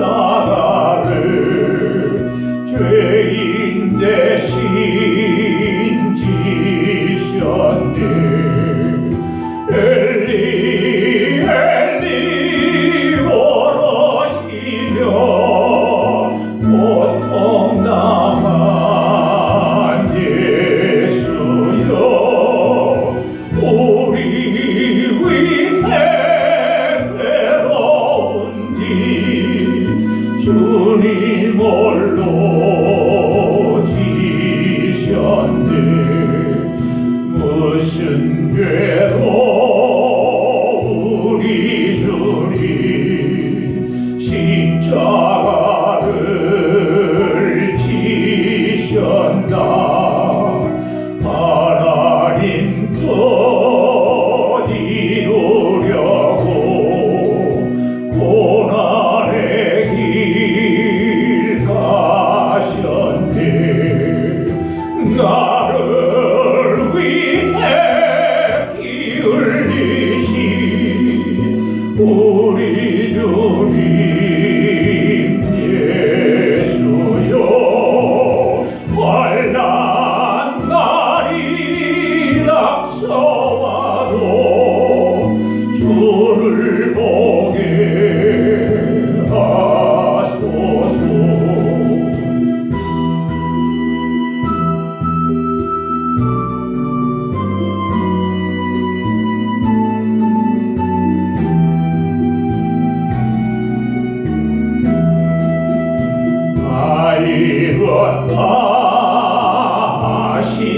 나라를 죄 주님 홀로 지셨네 무슨 죄로 우리 주님 십자가를 지셨나? 주를 보게 주었다 하시